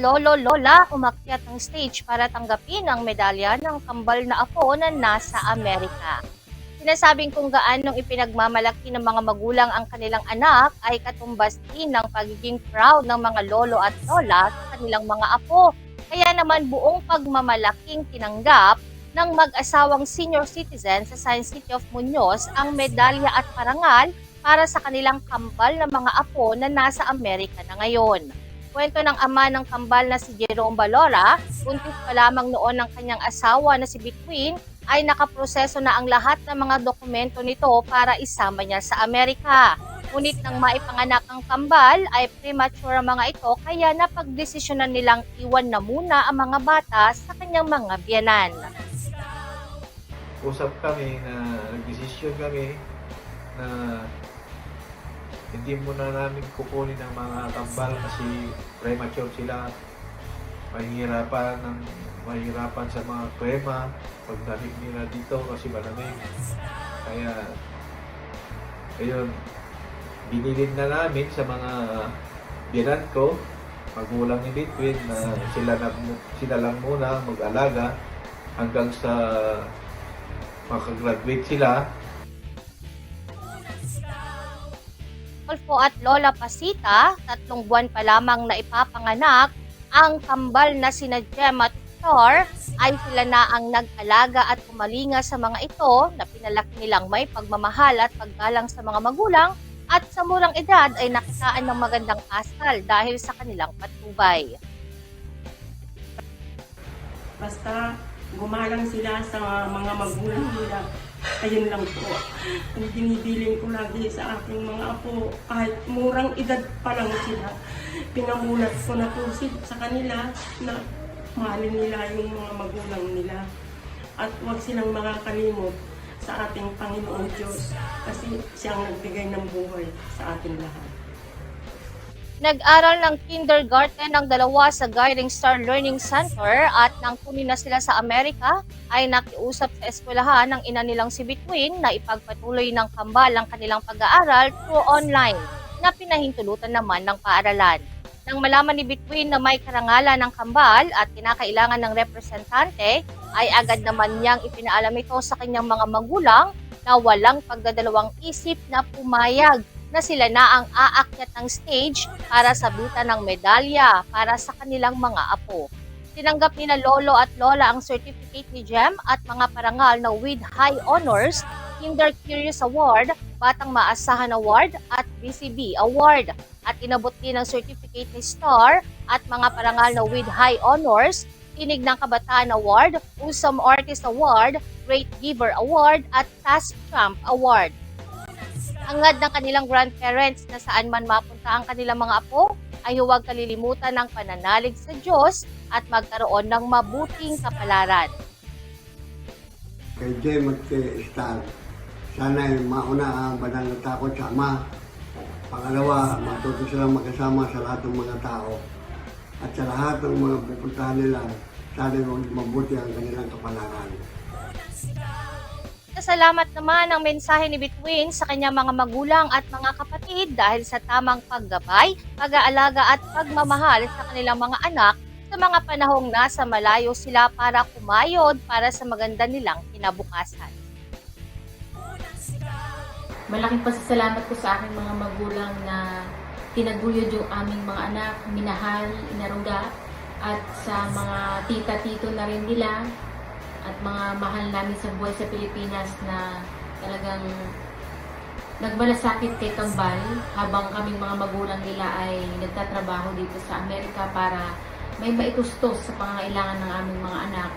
lolo-lola umakyat ng stage para tanggapin ang medalya ng kambal na apo na nasa Amerika. Sinasabing kung gaanong ipinagmamalaki ng mga magulang ang kanilang anak ay katumbas din ng pagiging proud ng mga lolo at lola sa kanilang mga apo. Kaya naman buong pagmamalaking tinanggap ng mag-asawang senior citizen sa Science City of Muñoz ang medalya at parangal para sa kanilang kambal na mga apo na nasa Amerika na ngayon. Kwento ng ama ng kambal na si Jerome Balora, buntis pa lamang noon ng kanyang asawa na si Between, ay nakaproseso na ang lahat ng mga dokumento nito para isama niya sa Amerika. Ngunit nang maipanganak ang kambal ay premature ang mga ito kaya napagdesisyonan nilang iwan na muna ang mga bata sa kanyang mga biyanan. usap kami na nagdesisyon kami hindi muna namin kukunin ang mga kambal kasi premature sila. Mahirapan ng mahirapan sa mga krema pagdating nila dito kasi malamig. Kaya ayun, binilin na namin sa mga biyanan ko, magulang ni Between na sila, na, sila lang muna mag-alaga hanggang sa makagraduate sila Rodolfo at Lola Pasita, tatlong buwan pa lamang na ipapanganak, ang kambal na sina Jem at Thor ay sila na ang nag-alaga at kumalinga sa mga ito na pinalaki nilang may pagmamahal at paggalang sa mga magulang at sa murang edad ay nakitaan ng magandang asal dahil sa kanilang patnubay. Basta gumalang sila sa mga magulang nila. Ayun lang po. Ang binibiling ko lagi sa aking mga apo, kahit murang edad pa lang sila, pinamulat ko na po sa kanila na mahalin nila yung mga magulang nila. At huwag silang makakalimot sa ating Panginoon Diyos kasi siyang nagbigay ng buhay sa ating lahat. Nag-aral ng kindergarten ng dalawa sa Guiding Star Learning Center at nang kunin na sila sa Amerika, ay nakiusap sa eskwelahan ng ina nilang si Between na ipagpatuloy ng kambal ang kanilang pag-aaral through online na pinahintulutan naman ng paaralan. Nang malaman ni Between na may karangalan ng kambal at kinakailangan ng representante, ay agad naman niyang ipinaalam ito sa kanyang mga magulang na walang pagdadalawang isip na pumayag na sila na ang aakyat ng stage para sabitan ng medalya para sa kanilang mga apo. Tinanggap ni na Lolo at Lola ang certificate ni Jem at mga parangal na with high honors, Kinder Curious Award, Batang Maasahan Award at BCB Award. At inabot din ang certificate ni Star at mga parangal na with high honors, Tinig ng Kabataan Award, Usam Artist Award, Great Giver Award at Task Champ Award hangad ng kanilang grandparents na saan man mapunta ang kanilang mga apo ay huwag kalilimutan ng pananalig sa Diyos at magkaroon ng mabuting kapalaran. kay Jem at kay Star. Sana ay mauna ang banal na takot sa Ama. Pangalawa, matuto silang magkasama sa lahat ng mga tao. At sa lahat ng mga pupuntahan nila, sana ay mabuti ang kanilang kapalaran. Salamat naman ang mensahe ni Between sa kanyang mga magulang at mga kapatid dahil sa tamang paggabay, pag-aalaga at pagmamahal sa kanilang mga anak sa mga panahong nasa malayo sila para kumayod para sa maganda nilang kinabukasan. Malaking pasasalamat ko sa aking mga magulang na tinaguyod yung aming mga anak, minahal, inaruga, at sa mga tita-tito na rin nila, at mga mahal namin sa buhay sa Pilipinas na talagang nagmalasakit kay Kambal habang kaming mga magulang nila ay nagtatrabaho dito sa Amerika para may maitustos sa pangangailangan ng aming mga anak